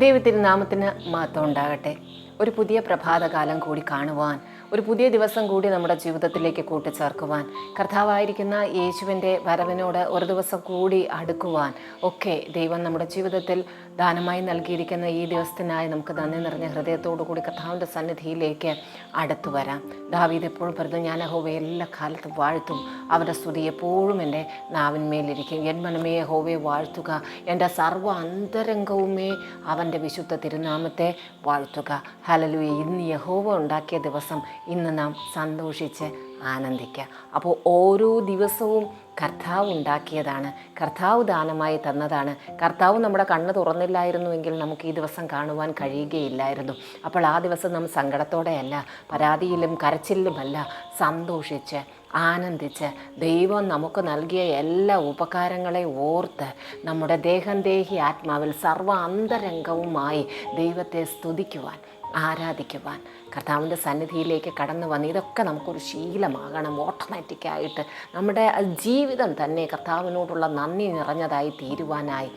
ദൈവത്തിരുനാമത്തിന് മഹത്വം ഉണ്ടാകട്ടെ. ഒരു പുതിയ പ്രഭാതകാലം കൂടി കാണുവാൻ ഒരു പുതിയ ദിവസം കൂടി നമ്മുടെ ജീവിതത്തിലേക്ക് കൂട്ടിച്ചേർക്കുവാൻ കർത്താവായിരിക്കുന്ന യേശുവിന്റെ വരവിനോട് ഒരു ദിവസം കൂടി അടുക്കുവാൻ ഒക്കെ ദൈവം നമ്മുടെ ജീവിതത്തിൽ ദാനമായി നൽകിയിരിക്കുന്ന ഈ ദിവസത്തിനായി നമുക്ക് നന്ദി നിറഞ്ഞ ഹൃദയത്തോടു കൂടി കർത്താവിന്റെ സന്നിധിയിലേക്ക് അടുത്തു വരാം. ദാവീദ് എപ്പോഴും പറഞ്ഞു ഞാൻ ഹോവയെ എല്ലാ കാലത്തും വാഴ്ത്തും. അവരുടെ സ്തുതി എപ്പോഴും എന്റെ നാവിന്മേലിരിക്കും. എൻ മനമേ ഹോവയെ വാഴ്ത്തുക. എന്റെ സർവ അന്തരംഗവുമേ അവന്റെ വിശുദ്ധ തിരുനാമത്തെ വാഴ്ത്തുക. ഹലലുയെ ഇന്ന് യഹോവ ഉണ്ടാക്കിയ ദിവസം ഇന്ന് നാം സന്തോഷിച്ച് ആനന്ദിക്കുക. അപ്പോൾ ഓരോ ദിവസവും കർത്താവ് ഉണ്ടാക്കിയതാണ്. കർത്താവ് ദാനമായി തന്നതാണ്. കർത്താവ് നമ്മുടെ കണ്ണ് തുറന്നില്ലായിരുന്നുവെങ്കിൽ നമുക്ക് ഈ ദിവസം കാണുവാൻ കഴിയുകയില്ലായിരുന്നു. അപ്പോൾ ആ ദിവസം നാം സങ്കടത്തോടെയല്ല പരാതിയിലും കരച്ചിലുമല്ല സന്തോഷിച്ച് ആനന്ദിച്ച് ദൈവം നമുക്ക് നൽകിയ എല്ലാ ഉപകാരങ്ങളെ ഓർത്ത് നമ്മുടെ ദേഹം ദേഹി ആത്മാവിൽ സർവ അന്തരംഗവുമായി ദൈവത്തെ സ്തുതിക്കുവാൻ ആരാധിക്കുവാൻ കർത്താവിന്റെ സന്നിധിയിലേക്ക് കടന്നു വന്ന് ഇതൊക്കെ നമുക്കൊരു ശീലമാകണം ഓട്ടോമാറ്റിക്കായിട്ട് നമ്മുടെ ജീവിതം തന്നെ കർത്താവിനോടുള്ള നന്ദി നിറഞ്ഞതായി തീരുവാനായി.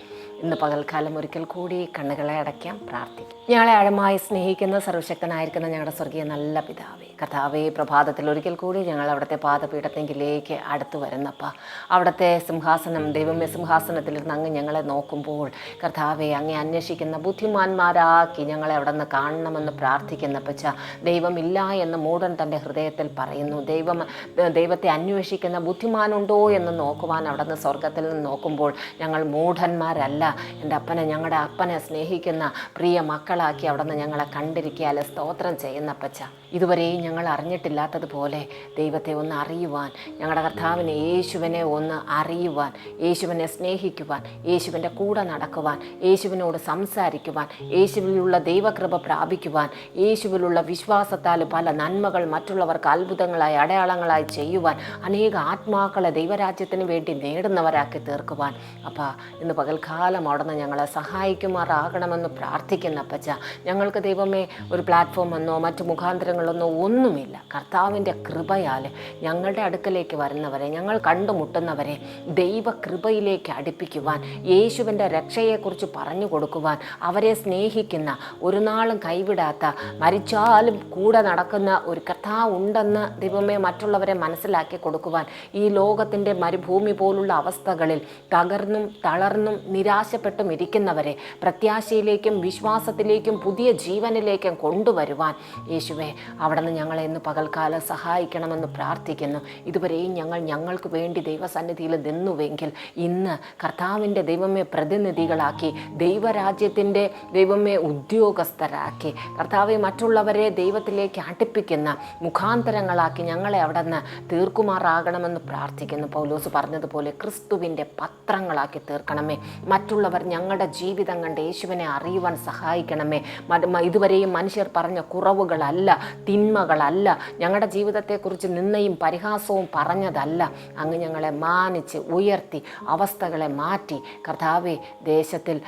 ഇന്ന് പകൽക്കാലം ഒരിക്കൽ കൂടി കണ്ണുകളെ അടയ്ക്കാം പ്രാർത്ഥിക്കാം. ഞങ്ങളെ ആഴമായി സ്നേഹിക്കുന്ന സർവശക്തനായിരിക്കുന്ന ഞങ്ങളുടെ സ്വർഗീയ നല്ല പിതാവേ കർത്താവേ പ്രഭാതത്തിൽ ഒരിക്കൽ കൂടി ഞങ്ങൾ അവിടുത്തെ പാദപീഠത്തെങ്കിലേക്ക് അടുത്തു വരുന്നപ്പ. അവിടുത്തെ സിംഹാസനം ദൈവമേ സിംഹാസനത്തിലിരുന്ന് അങ്ങ് ഞങ്ങളെ നോക്കുമ്പോൾ കർത്താവെ അങ്ങെ അന്വേഷിക്കുന്ന ബുദ്ധിമാന്മാരാക്കി ഞങ്ങളെ അവിടെ നിന്ന് കാണണമെന്ന് പ്രാർത്ഥിക്കുന്ന പച്ച ദൈവമില്ല എന്ന് മൂടൻ തന്റെ ഹൃദയത്തിൽ പറയുന്നു. ദൈവം ദൈവത്തെ അന്വേഷിക്കുന്ന ബുദ്ധിമാനുണ്ടോ എന്ന് നോക്കുവാൻ അവിടെ നിന്ന് സ്വർഗത്തിൽ നിന്ന് നോക്കുമ്പോൾ ഞങ്ങൾ മൂഢന്മാരല്ല. എന്റെ അപ്പനെ ഞങ്ങളുടെ അപ്പനെ സ്നേഹിക്കുന്ന പ്രിയ മക്കളാക്കി അവിടെ നിന്ന് ഞങ്ങളെ കണ്ടിരിക്കാൽ സ്തോത്രം ചെയ്യുന്ന പച്ച ഇതുവരെയും ഞങ്ങൾ അറിഞ്ഞിട്ടില്ലാത്തതുപോലെ ദൈവത്തെ ഒന്ന് അറിയുവാൻ ഞങ്ങളുടെ കർത്താവിനെ യേശുവിനെ ഒന്ന് അറിയുവാൻ യേശുവിനെ സ്നേഹിക്കുവാൻ യേശുവിന്റെ കൂടെ നടക്കുവാൻ യേശുവിനോട് സംസാരിക്കുവാൻ യേശുവിലുള്ള ദൈവകൃപ പ്രാപിക്കുവാൻ യേശുവിലുള്ള വിശ്വാസത്താൽ പല നന്മകൾ മറ്റുള്ളവർക്ക് അത്ഭുതങ്ങളായി അടയാളങ്ങളായി ചെയ്യുവാൻ അനേക ആത്മാക്കളെ ദൈവരാജ്യത്തിന് വേണ്ടി നേടുന്നവരാക്കി തീർക്കുവാൻ. അപ്പം ഇന്ന് പകൽക്കാലം അവിടുന്ന് ഞങ്ങളെ സഹായിക്കുമാറാകണമെന്ന് പ്രാർത്ഥിക്കുന്ന അപ്പച്ച. ഞങ്ങൾക്ക് ദൈവമേ ഒരു പ്ലാറ്റ്ഫോം എന്നോ മറ്റു മുഖാന്തരങ്ങളൊന്നോ ഒന്നുമില്ല. കർത്താവിന്റെ കൃപയാൽ ഞങ്ങളുടെ അടുക്കലേക്ക് വരുന്നവരെ ഞങ്ങൾ കണ്ടുമുട്ടുന്നവരെ ദൈവകൃപയിലേക്ക് അടുപ്പിക്കുവാൻ യേശുവിന്റെ രക്ഷയെക്കുറിച്ച് പറഞ്ഞു കൊടുക്കുവാൻ അവരെ സ്നേഹിക്കുന്ന ഒരു നാളും കൈവിടാത്ത മരിച്ചാലും കൂടെ നടക്കുന്ന ഒരു കർത്താവ് ഉണ്ടെന്ന് ദൈവമേ മറ്റുള്ളവരെ മനസ്സിലാക്കി കൊടുക്കുവാൻ ഈ ലോകത്തിന്റെ മരുഭൂമി പോലുള്ള അവസ്ഥകളിൽ തകർന്നും തളർന്നും നിരാശപ്പെട്ടും ഇരിക്കുന്നവരെ പ്രത്യാശയിലേക്കും വിശ്വാസത്തിലേക്കും പുതിയ ജീവനിലേക്കും കൊണ്ടുവരുവാൻ യേശുവെ അവിടെ നിന്ന് ഞങ്ങളെ ഇന്ന് പകൽക്കാലം സഹായിക്കണമെന്ന് പ്രാർത്ഥിക്കുന്നു. ഇതുവരെയും ഞങ്ങൾ ഞങ്ങൾക്ക് വേണ്ടി ദൈവസന്നിധിയിൽ നിന്നുവെങ്കിൽ ഇന്ന് കർത്താവിന്റെ ദൈവമേ പ്രതിനിധികളാക്കി ദൈവരാജ്യത്തിന്റെ ദൈവമേ ഉദ്യോഗസ്ഥരാക്കി കർത്താവെ മറ്റുള്ളവരെ ദൈവത്തിലേക്ക് അടുപ്പിക്കുന്ന മുഖാന്തരങ്ങളാക്കി ഞങ്ങളെ അവിടെ നിന്ന് തീർക്കുമാറാകണമെന്ന് പ്രാർത്ഥിക്കുന്നു. പൗലോസ് പറഞ്ഞതുപോലെ ക്രിസ്തുവിന്റെ പത്രങ്ങളാക്കി തീർക്കണമേ. മറ്റുള്ളവർ ഞങ്ങളുടെ ജീവിതം കണ്ട് യേശുവിനെ അറിയുവാൻ സഹായിക്കണമേ. ഇതുവരെയും മനുഷ്യർ പറഞ്ഞ കുറവുകളല്ല തിന്മകളല്ല. ഞങ്ങളുടെ ജീവിതത്തെക്കുറിച്ച് നിന്നയും പരിഹാസവും പറഞ്ഞതല്ല. അങ്ങ് ഞങ്ങളെ മാനിച്ച് ഉയർത്തി അവസ്ഥകളെ മാറ്റി. കർത്താവെ ദേശത്തിൽ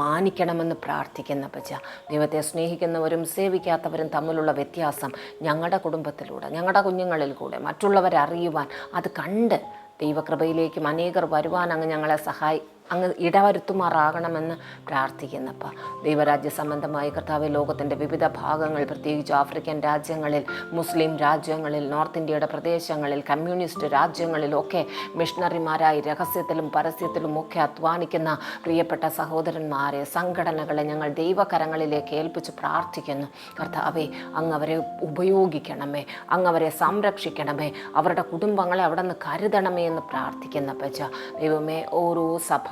മാനിക്കണമെന്ന് പ്രാർത്ഥിക്കുന്ന പച്ച ദൈവത്തെ സ്നേഹിക്കുന്നവരും സേവിക്കാത്തവരും തമ്മിലുള്ള വ്യത്യാസം ഞങ്ങളുടെ കുടുംബത്തിലൂടെ ഞങ്ങളുടെ കുഞ്ഞുങ്ങളിൽ കൂടെ മറ്റുള്ളവരറിയുവാൻ അത് കണ്ട് ദൈവകൃപയിലേക്കും അനേകർ വരുവാൻ അങ്ങ് ഞങ്ങളെ സഹായി അങ്ങ് ഇടവരുത്തുമാറാകണമെന്ന് പ്രാർത്ഥിക്കുന്നപ്പ ദൈവരാജ്യ സംബന്ധമായി കർത്താവ് ലോകത്തിന്റെ വിവിധ ഭാഗങ്ങൾ പ്രത്യേകിച്ച് ആഫ്രിക്കൻ രാജ്യങ്ങളിൽ മുസ്ലിം രാജ്യങ്ങളിൽ നോർത്ത് ഇന്ത്യയുടെ പ്രദേശങ്ങളിൽ കമ്മ്യൂണിസ്റ്റ് രാജ്യങ്ങളിലൊക്കെ മിഷണറിമാരായി രഹസ്യത്തിലും പരസ്യത്തിലും ഒക്കെ അധ്വാനിക്കുന്ന പ്രിയപ്പെട്ട സഹോദരന്മാരെ സംഘടനകളെ ഞങ്ങൾ ദൈവകരങ്ങളിലേക്ക് ഏൽപ്പിച്ച് പ്രാർത്ഥിക്കുന്നു. കർത്താവെ അങ്ങ് അവരെ ഉപയോഗിക്കണമേ അങ്ങ് അവരെ സംരക്ഷിക്കണമേ അവരുടെ കുടുംബങ്ങളെ അവിടെ നിന്ന് കരുതണമേ എന്ന് പ്രാർത്ഥിക്കുന്ന പച്ച ദൈവമേ ഓരോ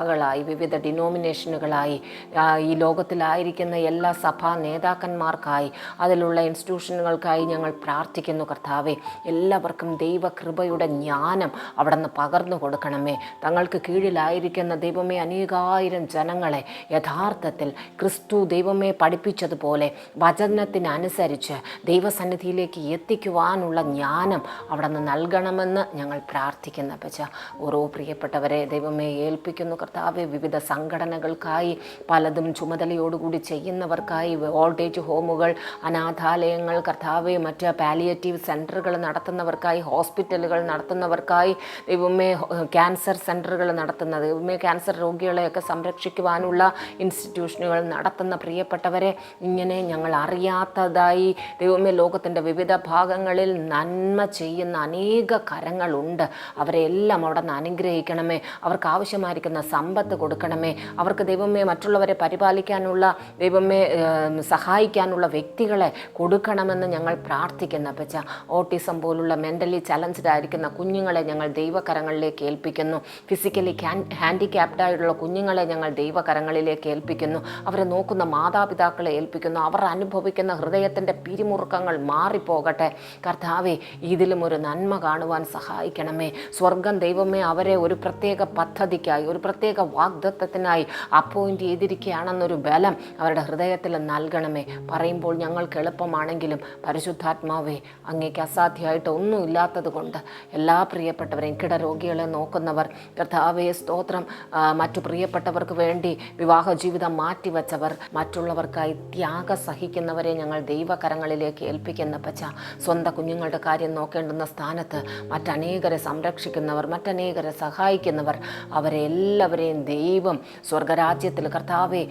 സഭകളായി വിവിധ ഡിനോമിനേഷനുകളായി ഈ ലോകത്തിലായിരിക്കുന്ന എല്ലാ സഭാ നേതാക്കന്മാർക്കായി അതിലുള്ള ഇൻസ്റ്റിറ്റ്യൂഷനുകൾക്കായി ഞങ്ങൾ പ്രാർത്ഥിക്കുന്നു കർത്താവെ. എല്ലാവർക്കും ദൈവകൃപയുടെ ജ്ഞാനം അവിടെ നിന്ന് പകർന്നു കൊടുക്കണമേ. തങ്ങൾക്ക് കീഴിലായിരിക്കുന്ന ദൈവമേ അനേകായിരം ജനങ്ങളെ യഥാർത്ഥത്തിൽ ക്രിസ്തു ദൈവമേ പഠിപ്പിച്ചതുപോലെ വചനത്തിനനുസരിച്ച് ദൈവസന്നിധിയിലേക്ക് എത്തിക്കുവാനുള്ള ജ്ഞാനം അവിടെ നിന്ന് നൽകണമെന്ന് ഞങ്ങൾ പ്രാർത്ഥിക്കുന്ന പച്ച ഓരോ പ്രിയപ്പെട്ടവരെ ദൈവമേ ഏൽപ്പിക്കുന്നു കർത്താവ് കർത്താവ് വിവിധ സംഘടനകൾക്കായി പലതും ചുമതലയോടുകൂടി ചെയ്യുന്നവർക്കായി ഓൾഡേജ് ഹോമുകൾ അനാഥാലയങ്ങൾ കർത്താവ് മറ്റ് പാലിയേറ്റീവ് സെന്ററുകൾ നടത്തുന്നവർക്കായി ഹോസ്പിറ്റലുകൾ നടത്തുന്നവർക്കായി ദൈവമേ ക്യാൻസർ സെന്ററുകൾ നടത്തുന്നത് ദൈവമേ ക്യാൻസർ രോഗികളെയൊക്കെ സംരക്ഷിക്കുവാനുള്ള ഇൻസ്റ്റിറ്റ്യൂഷനുകൾ നടത്തുന്ന പ്രിയപ്പെട്ടവരെ ഇങ്ങനെ ഞങ്ങൾ അറിയാത്തതായി ദൈവമേ ലോകത്തിന്റെ വിവിധ ഭാഗങ്ങളിൽ നന്മ ചെയ്യുന്ന അനേക കരങ്ങളുണ്ട്. അവരെല്ലാം അവിടെ നിന്ന് അനുഗ്രഹിക്കണമേ. അവർക്ക് ആവശ്യമായിരിക്കുന്ന സമ്പത്ത് കൊടുക്കണമേ. അവർക്ക് ദൈവമേ മറ്റുള്ളവരെ പരിപാലിക്കാനുള്ള ദൈവമേ സഹായിക്കാനുള്ള വ്യക്തികളെ കൊടുക്കണമെന്ന് ഞങ്ങൾ പ്രാർത്ഥിക്കുന്ന അപ്പച്ച. ഓട്ടിസം പോലുള്ള മെന്റലി ചലഞ്ച്ഡ് ആയിരിക്കുന്ന കുഞ്ഞുങ്ങളെ ഞങ്ങൾ ദൈവകരങ്ങളിലേക്ക് ഏൽപ്പിക്കുന്നു. ഫിസിക്കലി ഹാൻഡിക്യാപ്ഡായിട്ടുള്ള കുഞ്ഞുങ്ങളെ ഞങ്ങൾ ദൈവകരങ്ങളിലേക്ക് ഏൽപ്പിക്കുന്നു. അവരെ നോക്കുന്ന മാതാപിതാക്കളെ ഏൽപ്പിക്കുന്നു. അവർ അനുഭവിക്കുന്ന ഹൃദയത്തിന്റെ പിരിമുറുക്കങ്ങൾ മാറിപ്പോകട്ടെ. കർത്താവെ ഇതിലും ഒരു നന്മ കാണുവാൻ സഹായിക്കണമേ. സ്വർഗം ദൈവമേ അവരെ ഒരു പ്രത്യേക പദ്ധതിക്കായി ഒരു പ്രത്യേക വാഗ്ദത്വത്തിനായി അപ്പോയിന്റ് ചെയ്തിരിക്കുകയാണെന്നൊരു ബലം അവരുടെ ഹൃദയത്തിൽ നൽകണമേ. പറയുമ്പോൾ ഞങ്ങൾക്ക് എളുപ്പമാണെങ്കിലും പരിശുദ്ധാത്മാവേ അങ്ങേക്ക് അസാധ്യമായിട്ട് ഒന്നും ഇല്ലാത്തത് കൊണ്ട് എല്ലാ പ്രിയപ്പെട്ടവരെയും കിടരോഗികളെ നോക്കുന്നവർ കർത്താവേ സ്തോത്രം മറ്റു പ്രിയപ്പെട്ടവർക്ക് വേണ്ടി വിവാഹ ജീവിതം മാറ്റിവെച്ചവർ മറ്റുള്ളവർക്കായി ത്യാഗ സഹിക്കുന്നവരെ ഞങ്ങൾ ദൈവകരങ്ങളിലേക്ക് ഏൽപ്പിക്കുന്ന പച്ച സ്വന്തം കുഞ്ഞുങ്ങളുടെ കാര്യം നോക്കേണ്ടുന്ന സ്ഥാനത്ത് മറ്റനേകരെ സംരക്ഷിക്കുന്നവർ മറ്റനേകരെ സഹായിക്കുന്നവർ അവരെ എല്ലാവരെയും ദൈവം സ്വർഗരാജ്യത്തിൽ കർത്താവെ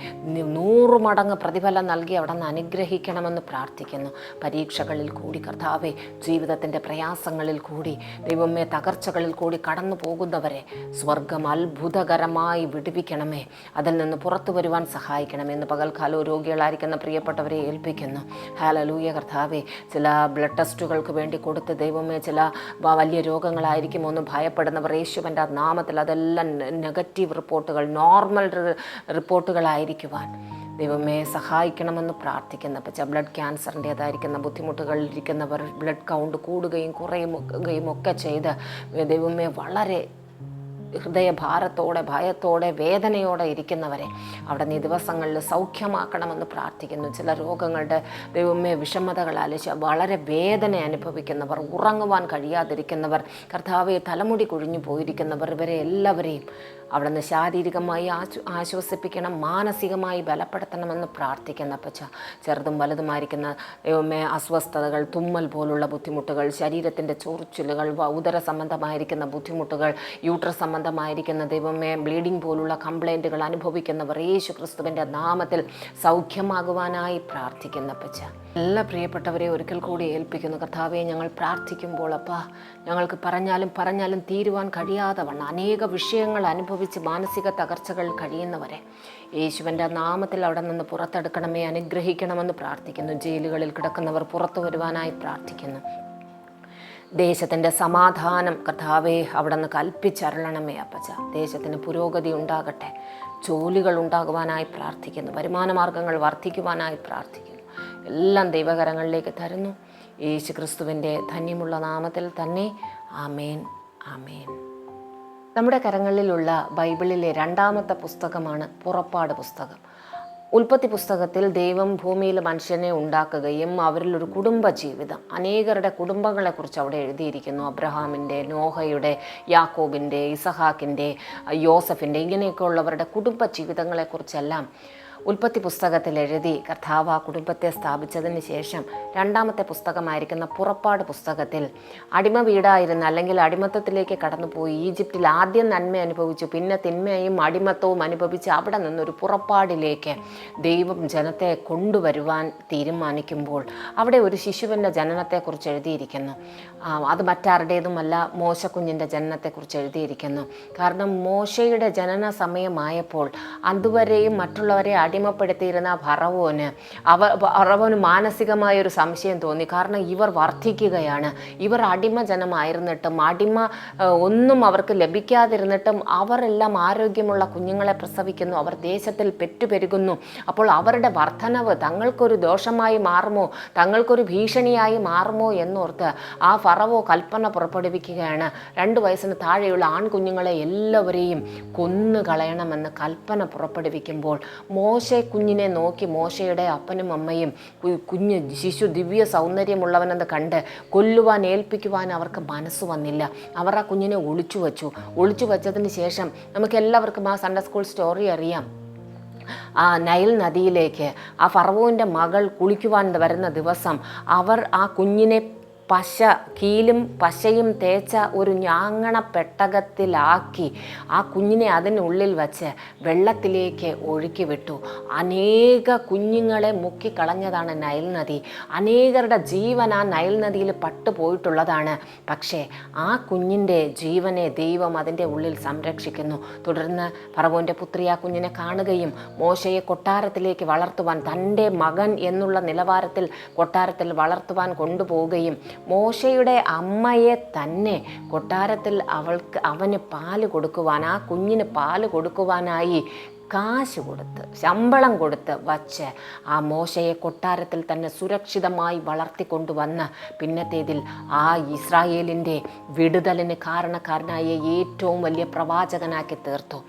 നൂറ് മടങ്ങ് പ്രതിഫലം നൽകി അവിടെ നിന്ന് അനുഗ്രഹിക്കണമെന്ന് പ്രാർത്ഥിക്കുന്നു. പരീക്ഷകളിൽ കൂടി കർത്താവെ ജീവിതത്തിന്റെ പ്രയാസങ്ങളിൽ കൂടി ദൈവമേ തകർച്ചകളിൽ കൂടി കടന്നു പോകുന്നവരെ സ്വർഗം അത്ഭുതകരമായി വിടുവിക്കണമേ. അതിൽ നിന്ന് പുറത്തു വരുവാൻ സഹായിക്കണമേ എന്ന് പകൽക്കാലവും രോഗികളായിരിക്കുന്ന പ്രിയപ്പെട്ടവരെ ഏൽപ്പിക്കുന്നു. ഹാലലൂയ കർത്താവെ ചില ബ്ലഡ് ടെസ്റ്റുകൾക്ക് വേണ്ടി കൊടുത്ത് ദൈവമേ ചില വലിയ രോഗങ്ങളായിരിക്കുമോ എന്ന് ഭയപ്പെടുന്നവർ യേശുവിന്റെ നാമത്തിൽ അതെല്ലാം നെഗറ്റീവ് റിപ്പോർട്ടുകൾ നോർമൽ റിപ്പോർട്ടുകളായിരിക്കുവാൻ. ദൈവമേ സഹായിക്കണമെന്ന് പ്രാർത്ഥിക്കുന്ന പച്ച ബ്ലഡ് ക്യാൻസറിന്റേതായിരിക്കുന്ന ബുദ്ധിമുട്ടുകളിൽ ഇരിക്കുന്നവർ ബ്ലഡ് കൗണ്ട് കൂടുകയും കുറയുകയും ഒക്കെ ചെയ്ത് ദൈവമേ വളരെ ഹൃദയഭാരത്തോടെ ഭയത്തോടെ വേദനയോടെ ഇരിക്കുന്നവരെ അവിടെ നീ ദിവസങ്ങളിൽ സൗഖ്യമാക്കണമെന്ന് പ്രാർത്ഥിക്കുന്നു. ചില രോഗങ്ങളുടെ ദൈവമേ വിഷമതകളാൽ വളരെ വേദന അനുഭവിക്കുന്നവർ ഉറങ്ങുവാൻ കഴിയാതിരിക്കുന്നവർ കർത്താവെ തലമുടി കുഴിഞ്ഞു പോയിരിക്കുന്നവർ ഇവരെ എല്ലാവരെയും അവിടെ നിന്ന് ശാരീരികമായി ആശ്വ ആശ്വസിപ്പിക്കണം മാനസികമായി ബലപ്പെടുത്തണമെന്ന് പ്രാർത്ഥിക്കുന്ന പച്ച ചെറുതും വലുതുമായിരിക്കുന്ന അസ്വസ്ഥതകൾ തുമ്മൽ പോലുള്ള ബുദ്ധിമുട്ടുകൾ ശരീരത്തിന്റെ ചൊറിച്ചിലുകൾ ഉദര സംബന്ധമായിരിക്കുന്ന ബുദ്ധിമുട്ടുകൾ യൂട്രസ് സംബന്ധമായിരിക്കുന്ന ദൈവമേ ബ്ലീഡിംഗ് പോലുള്ള കംപ്ലൈന്റുകൾ അനുഭവിക്കുന്നവർ യേശു ക്രിസ്തുവിന്റെ നാമത്തിൽ സൗഖ്യമാകുവാനായി പ്രാർത്ഥിക്കുന്ന പച്ച എല്ലാ പ്രിയപ്പെട്ടവരെ ഒരിക്കൽ കൂടി ഏൽപ്പിക്കുന്നു. കർത്താവെ ഞങ്ങൾ പ്രാർത്ഥിക്കുമ്പോൾ അപ്പാ ഞങ്ങൾക്ക് പറഞ്ഞാലും പറഞ്ഞാലും തീരുവാൻ കഴിയാതെ വണ്ണം അനേക വിഷയങ്ങൾ അനുഭവിച്ച് മാനസിക തകർച്ചകൾ കഴിയുന്നവരെ യേശുവിന്റെ നാമത്തിൽ അവിടെ നിന്ന് പുറത്തെടുക്കണമേ അനുഗ്രഹിക്കണമെന്ന് പ്രാർത്ഥിക്കുന്നു. ജയിലുകളിൽ കിടക്കുന്നവർ പുറത്തു വരുവാനായി പ്രാർത്ഥിക്കുന്നു. ദേശത്തിന്റെ സമാധാനം കർത്താവെ അവിടെ നിന്ന് കൽപ്പിച്ചരളണമേ അപ്പച്ച. ദേശത്തിന് പുരോഗതി ഉണ്ടാകട്ടെ. ജോലികൾ ഉണ്ടാകുവാനായി പ്രാർത്ഥിക്കുന്നു. വരുമാനമാർഗങ്ങൾ വർദ്ധിക്കുവാനായി പ്രാർത്ഥിക്കുന്നു. എല്ലാം ദൈവകരങ്ങളിലേക്ക് തരുന്നു. യേശു ക്രിസ്തുവിന്റെ ധന്യമുള്ള നാമത്തിൽ തന്നെ. ആമേൻ. ആമേൻ. നമ്മുടെ കരങ്ങളിലുള്ള ബൈബിളിലെ രണ്ടാമത്തെ പുസ്തകമാണ് പുറപ്പാട് പുസ്തകം. ഉൽപ്പത്തി പുസ്തകത്തിൽ ദൈവം ഭൂമിയിൽ മനുഷ്യനെ ഉണ്ടാക്കുകയും അവരിലൊരു കുടുംബ ജീവിതം അനേകരുടെ കുടുംബങ്ങളെക്കുറിച്ച് അവിടെ എഴുതിയിരിക്കുന്നു. അബ്രഹാമിന്റെ നോഹയുടെ യാക്കോബിന്റെ ഇസഹാക്കിന്റെ യോസഫിന്റെ ഇങ്ങനെയൊക്കെ ഉള്ളവരുടെ കുടുംബ ജീവിതങ്ങളെക്കുറിച്ചെല്ലാം ഉൽപ്പത്തി പുസ്തകത്തിൽ എഴുതി കർത്താവ് ആ കുടുംബത്തെ സ്ഥാപിച്ചതിന് ശേഷം രണ്ടാമത്തെ പുസ്തകമായിരിക്കുന്ന പുറപ്പാട് പുസ്തകത്തിൽ അടിമ വീടായിരുന്ന അല്ലെങ്കിൽ അടിമത്തത്തിലേക്ക് കടന്നുപോയി ഈജിപ്തിൽ ആദ്യം നന്മ അനുഭവിച്ചു പിന്നെ തിന്മയും അടിമത്തവും അനുഭവിച്ച് അവിടെ നിന്നൊരു പുറപ്പാടിലേക്ക് ദൈവം ജനത്തെ കൊണ്ടുവരുവാൻ തീരുമാനിക്കുമ്പോൾ അവിടെ ഒരു ശിശുവിന്റെ ജനനത്തെക്കുറിച്ച് എഴുതിയിരിക്കുന്നു. അത് മറ്റാരുടേതുമല്ല മോശക്കുഞ്ഞിന്റെ ജനനത്തെക്കുറിച്ച് എഴുതിയിരിക്കുന്നു. കാരണം മോശയുടെ ജനന സമയമായപ്പോൾ അതുവരെയും മറ്റുള്ളവരെ അടിമപ്പെടുത്തിയിരുന്ന ഭറവോന്. അവ ഭറവോന് മാനസികമായ ഒരു സംശയം തോന്നി. കാരണം ഇവർ വർദ്ധിക്കുകയാണ് ഇവർ അടിമ ജനമായിരുന്നിട്ടും അടിമ ഒന്നും അവർക്ക് ലഭിക്കാതിരുന്നിട്ടും അവരെല്ലാം ആരോഗ്യമുള്ള കുഞ്ഞുങ്ങളെ പ്രസവിക്കുന്നു. അവർ ദേശത്തിൽ പെറ്റുപെരുകുന്നു. അപ്പോൾ അവരുടെ വർധനവ് തങ്ങൾക്കൊരു ദോഷമായി മാറുമോ? തങ്ങൾക്കൊരു ഭീഷണിയായി മാറുമോ എന്നോർത്ത് ആ ഫറവോ കൽപ്പന പുറപ്പെടുവിക്കുകയാണ്. രണ്ട് വയസ്സിന് താഴെയുള്ള ആൺകുഞ്ഞുങ്ങളെ എല്ലാവരെയും കൊന്നു കളയണമെന്ന് കൽപ്പന പുറപ്പെടുവിക്കുമ്പോൾ മോശ മോശെ കുഞ്ഞിനെ നോക്കി മോശയുടെ അപ്പനും അമ്മയും കുഞ്ഞ് ശിശു ദിവ്യ സൗന്ദര്യമുള്ളവനെന്ന് കണ്ട് കൊല്ലുവാൻ ഏൽപ്പിക്കുവാൻ അവർക്ക് മനസ്സ് വന്നില്ല. അവർ ആ കുഞ്ഞിനെ ഒളിച്ചു വച്ചു. ഒളിച്ചു വച്ചതിന് ശേഷം നമുക്ക് എല്ലാവർക്കും ആ സൺഡേ സ്കൂൾ സ്റ്റോറി അറിയാം. ആ നൈൽ നദിയിലേക്ക് ആ ഫറവോന്റെ മകൾ കുളിക്കുവാൻ വരുന്ന ദിവസം അവർ ആ കുഞ്ഞിനെ പശ കീലും പശയും തേച്ച ഒരു ഞാങ്ങണ പെട്ടകത്തിലാക്കി ആ കുഞ്ഞിനെ അതിനുള്ളിൽ വച്ച് വെള്ളത്തിലേക്ക് ഒഴുക്കി വിട്ടു. അനേക കുഞ്ഞുങ്ങളെ മുക്കിക്കളഞ്ഞതാണ് നൈൽ നദി. അനേകരുടെ ജീവൻ ആ നൈൽ നദിയിൽ പട്ടുപോയിട്ടുള്ളതാണ് പക്ഷേ ആ കുഞ്ഞിന്റെ ജീവനെ ദൈവം അതിന്റെ ഉള്ളിൽ സംരക്ഷിക്കുന്നു. തുടർന്ന് പറവോന്റെ പുത്രി ആ കുഞ്ഞിനെ കാണുകയും മോശയെ കൊട്ടാരത്തിലേക്ക് വളർത്തുവാൻ തന്റെ മകൻ എന്നുള്ള നിലവാരത്തിൽ കൊട്ടാരത്തിൽ വളർത്തുവാൻ കൊണ്ടുപോവുകയും മോശയുടെ അമ്മയെ തന്നെ കൊട്ടാരത്തിൽ അവൾക്ക് അവന് പാൽ കൊടുക്കുവാൻ ആ കുഞ്ഞിന് പാൽ കൊടുക്കുവാനായി കാശ് കൊടുത്ത് ശമ്പളം കൊടുത്ത് വച്ച് ആ മോശയെ കൊട്ടാരത്തിൽ തന്നെ സുരക്ഷിതമായി വളർത്തിക്കൊണ്ടുവന്ന് പിന്നത്തേതിൽ ആ ഇസ്രായേലിന്റെ വിടുതലിന് കാരണക്കാരനായ ഏറ്റവും വലിയ പ്രവാചകനാക്കി തീർത്തു.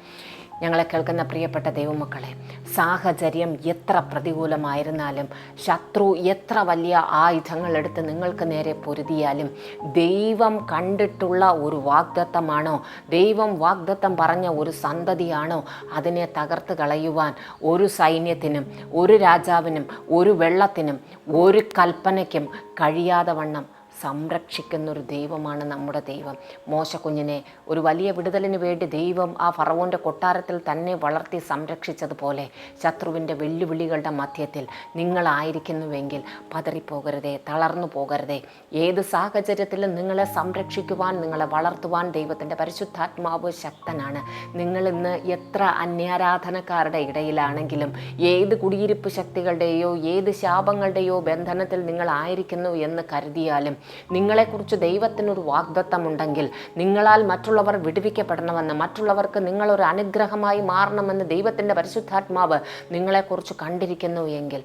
ഞങ്ങളെ കേൾക്കുന്ന പ്രിയപ്പെട്ട ദൈവമക്കളെ സാഹചര്യം എത്ര പ്രതികൂലമായിരുന്നാലും ശത്രു എത്ര വലിയ ആയുധങ്ങൾ എടുത്ത് നിങ്ങൾക്ക് നേരെ പൊരുതിയാലും ദൈവം കണ്ടിട്ടുള്ള ഒരു വാഗ്ദത്തമാണോ ദൈവം വാഗ്ദത്തം പറഞ്ഞ ഒരു സന്തതിയാണോ അതിനെ തകർത്ത് കളയുവാൻ ഒരു സൈന്യത്തിനും ഒരു രാജാവിനും ഒരു വെള്ളത്തിനും ഒരു കൽപ്പനയ്ക്കും കഴിയാതെ വണ്ണം സംരക്ഷിക്കുന്ന ഒരു ദൈവമാണ് നമ്മുടെ ദൈവം. മോശക്കുഞ്ഞിനെ ഒരു വലിയ വിടുതലിന് വേണ്ടി ദൈവം ആ ഫറവോന്റെ കൊട്ടാരത്തിൽ തന്നെ വളർത്തി സംരക്ഷിച്ചതുപോലെ ശത്രുവിന്റെ വെല്ലുവിളികളുടെ മധ്യത്തിൽ നിങ്ങളായിരിക്കുന്നുവെങ്കിൽ പതറിപ്പോകരുതേ തളർന്നു പോകരുതേ. ഏത് സാഹചര്യത്തിലും നിങ്ങളെ സംരക്ഷിക്കുവാൻ നിങ്ങളെ വളർത്തുവാൻ ദൈവത്തിന്റെ പരിശുദ്ധാത്മാവ് ശക്തനാണ്. നിങ്ങൾ ഇന്ന് എത്ര അന്യാരാധനക്കാരുടെ ഇടയിലാണെങ്കിലും ഏത് കുടിയിരിപ്പ് ശക്തികളുടെയോ ഏത് ശാപങ്ങളുടെയോ ബന്ധനത്തിൽ നിങ്ങളായിരിക്കുന്നു എന്ന് കരുതിയാലും നിങ്ങളെക്കുറിച്ച് ദൈവത്തിനൊരു വാഗ്ദത്തമുണ്ടെങ്കിൽ നിങ്ങളാൽ മറ്റുള്ളവർ വിടുവിക്കപ്പെടണമെന്ന് മറ്റുള്ളവർക്ക് നിങ്ങളൊരു അനുഗ്രഹമായി മാറണമെന്ന് ദൈവത്തിന്റെ പരിശുദ്ധാത്മാവ് നിങ്ങളെക്കുറിച്ച് കണ്ടിരിക്കുന്നു എങ്കിൽ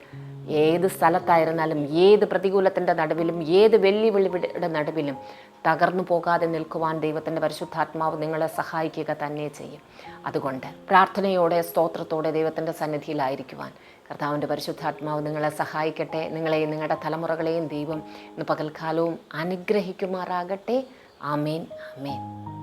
ഏത് സ്ഥലത്തായിരുന്നാലും ഏത് പ്രതികൂലത്തിന്റെ നടുവിലും ഏത് വെല്ലുവിളിയുടെ നടുവിലും തകർന്നു പോകാതെ നിൽക്കുവാൻ ദൈവത്തിന്റെ പരിശുദ്ധാത്മാവ് നിങ്ങളെ സഹായിക്കുക തന്നെ ചെയ്യും. അതുകൊണ്ട് പ്രാർത്ഥനയോടെ സ്തോത്രത്തോടെ ദൈവത്തിന്റെ സന്നിധിയിലായിരിക്കുവാൻ കർത്താവിന്റെ പരിശുദ്ധാത്മാവ് നിങ്ങളെ സഹായിക്കട്ടെ. നിങ്ങളെയും നിങ്ങളുടെ തലമുറകളെയും ദൈവം ഇന്ന് പകൽക്കാലവും അനുഗ്രഹിക്കുമാറാകട്ടെ. ആമേൻ ആമേൻ.